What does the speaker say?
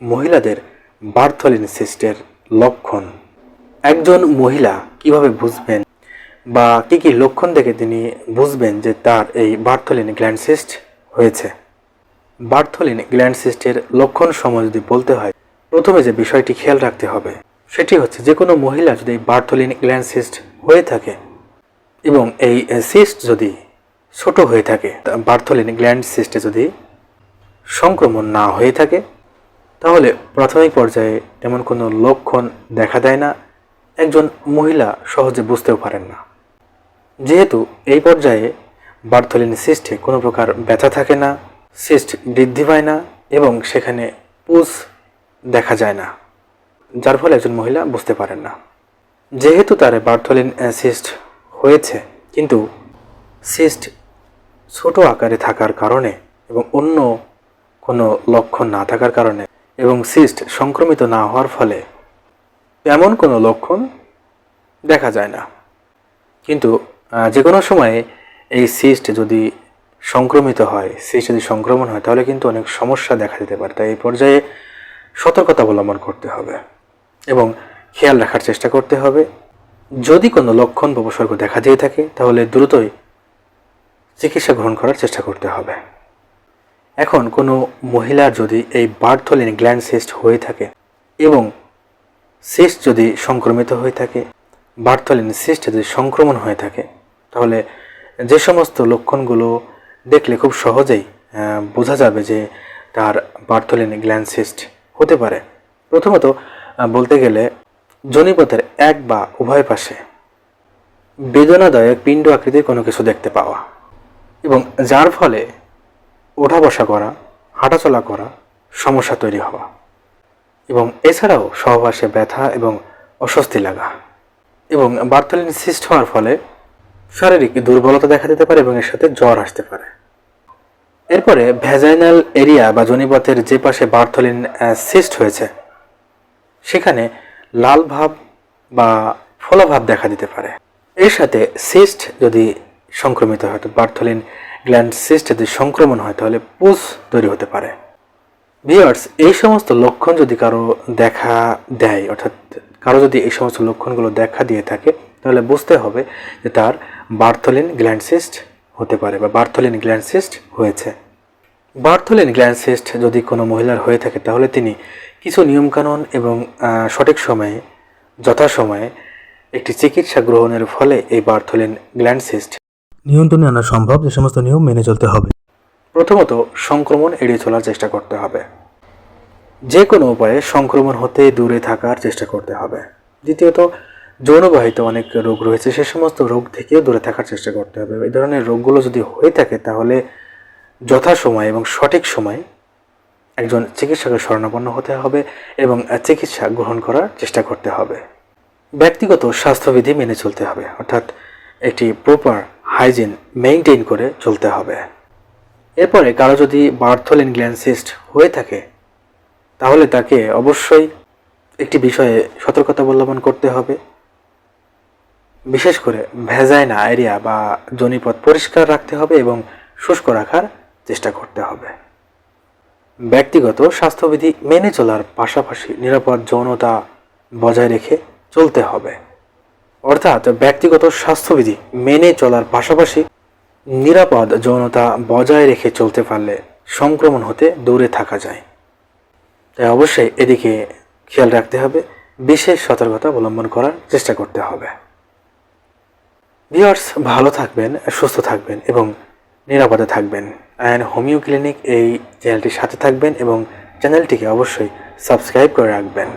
মহিলাদের বার্থলিন সিস্টের লক্ষণ। একজন মহিলা কীভাবে বুঝবেন বা কী কী লক্ষণ দেখে তিনি বুঝবেন যে তার এই বার্থলিন গ্ল্যান্ড সিস্ট হয়েছে? বার্থলিন গ্ল্যান্ড সিস্টের লক্ষণ সময় যদি বলতে হয়, প্রথমে যে বিষয়টি খেয়াল রাখতে হবে, সেটি হচ্ছে যে কোনো মহিলা যদি বার্থলিন গ্ল্যান্ড সিস্ট হয়ে থাকে এবং এই সিস্ট যদি ছোট হয়ে থাকে বার্থলিন গ্ল্যান্ড সিস্টে যদি সংক্রমণ না হয়ে থাকে তাহলে প্রাথমিক পর্যায়ে তেমন কোনো লক্ষণ দেখা দেয় না, একজন মহিলা সহজে বুঝতেও পারেন না। যেহেতু এই পর্যায়ে বার্থলিন সিস্টে কোনো প্রকার ব্যথা থাকে না, সিস্ট বৃদ্ধি পায় না এবং সেখানে পুষ দেখা যায় না, যার ফলে একজন মহিলা বুঝতে পারেন না। যেহেতু তার বার্থলিন সিস্ট হয়েছে, কিন্তু সিস্ট ছোট আকারে থাকার কারণে এবং অন্য কোনো লক্ষণ না থাকার কারণে এবং সিস্ট সংক্রমিত না হওয়ার ফলে তেমন কোনো লক্ষণ দেখা যায় না। কিন্তু যে কোনো সময়ে এই সিস্ট যদি সংক্রমিত হয়, সিস্ট যদি সংক্রমণ হয়, তাহলে কিন্তু অনেক সমস্যা দেখা দিতে পারে। তাই এই পর্যায়ে সতর্কতা অবলম্বন করতে হবে এবং খেয়াল রাখার চেষ্টা করতে হবে। যদি কোনো লক্ষণ বা উপসর্গ দেখা দিয়ে থাকে, তাহলে দ্রুতই চিকিৎসা গ্রহণ করার চেষ্টা করতে হবে। এখন কোনো মহিলার যদি এই বার্থলিন গ্ল্যান্ড সিস্ট হয়ে থাকে এবং সিস্ট যদি সংক্রমিত হয়ে থাকে, বার্থলিন সিস্ট যদি সংক্রমণ হয়ে থাকে, তাহলে যে সমস্ত লক্ষণগুলো দেখলে খুব সহজেই বোঝা যাবে যে তার বার্থলিন গ্ল্যান্ড সিস্ট হতে পারে। প্রথমত বলতে গেলে জনিপথের এক বা উভয় পাশে বেদনাদায়ক পিণ্ড আকৃতির কোনো কিছু দেখতে পাওয়া এবং যার ফলে ওঠা বসা করা, হাঁটাচলা করা, সমস্যা তৈরি হওয়া। এবং এছাড়াও সহবাসে ব্যথা এবং অস্বস্তি লাগা। এবং বার্থলিন সিস্ট হওয়ার ফলে শারীরিক দুর্বলতা দেখা দিতে পারে এবং এর সাথে জ্বর আসতে পারে। এরপরে ভ্যাজাইনাল এরিয়া বা জনিপথের যে পাশে বার্থলিন সিস্ট হয়েছে, সেখানে লাল ভাব বা ফোলাভাব দেখা দিতে পারে। এর সাথে সিস্ট যদি সংক্রমিত হয়, তো বার্থলিন গ্ল্যান্ড সিস্ট যদি সংক্রমণ হয়, তাহলে পুষ তৈরি হতে পারে। ভিওয়ার্স এই সমস্ত লক্ষণ যদি কারও দেখা দেয়, অর্থাৎ কারও যদি এই সমস্ত লক্ষণগুলো দেখা দিয়ে থাকে, তাহলে বুঝতে হবে যে তার বার্থলিন গ্ল্যান্ড সিস্ট হতে পারে বা বার্থলিন গ্ল্যান্ড সিস্ট হয়েছে। বার্থলিন গ্ল্যান্ড সিস্ট যদি কোনো মহিলার হয়ে থাকে, তাহলে তিনি কিছু নিয়মকানুন এবং সঠিক সময়ে, যথাসময়ে একটি চিকিৎসা গ্রহণের ফলে এই বার্থলিন গ্ল্যান্ড সিস্ট নিয়ন্ত্রণে আনা সম্ভব, যে সমস্ত নিয়ম মেনে চলতে হবে। প্রথমত, সংক্রমণ এড়িয়ে চলার চেষ্টা করতে হবে। যে কোনো উপায়ে সংক্রমণ হতে দূরে থাকার চেষ্টা করতে হবে। দ্বিতীয়ত, যৌনবাহিত অনেক রোগ রয়েছে, সে সমস্ত রোগ থেকেও দূরে থাকার চেষ্টা করতে হবে। এই ধরনের রোগগুলো যদি হয়ে থাকে, তাহলে যথাসময়ে এবং সঠিক সময়ে একজন চিকিৎসকের শরণাপন্ন হতে হবে এবং চিকিৎসা গ্রহণ করার চেষ্টা করতে হবে। ব্যক্তিগত স্বাস্থ্যবিধি মেনে চলতে হবে, অর্থাৎ একটি প্রপার হাইজিন মেনটেন করে চলতে হবে। এরপরে কারও যদি বার্থলিন গ্ল্যান্সিস্ট হয়ে থাকে, তাহলে তাকে অবশ্যই একটি বিষয়ে সতর্কতা অবলম্বন করতে হবে। বিশেষ করে ভেজাইনা এরিয়া বা জনিপথ পরিষ্কার রাখতে হবে এবং শুষ্ক রাখার চেষ্টা করতে হবে। ব্যক্তিগত স্বাস্থ্যবিধি মেনে চলার পাশাপাশি নিরাপদ যৌনতা বজায় রেখে চলতে হবে। অর্থাৎ ব্যক্তিগত স্বাস্থ্যবিধি মেনে চলার পাশাপাশি নিরাপদ যৌনতা বজায় রেখে চলতে পারলে সংক্রমণ হতে দূরে থাকা যায়। তাই অবশ্যই এদিকে খেয়াল রাখতে হবে, বিশেষ সতর্কতা অবলম্বন করার চেষ্টা করতে হবে। ভিওয়ার্স ভালো থাকবেন, সুস্থ থাকবেন এবং নিরাপদে থাকবেন। অ্যান্ড হোমিও ক্লিনিক এই চ্যানেলটির সাথে থাকবেন এবং চ্যানেলটিকে অবশ্যই সাবস্ক্রাইব করে রাখবেন।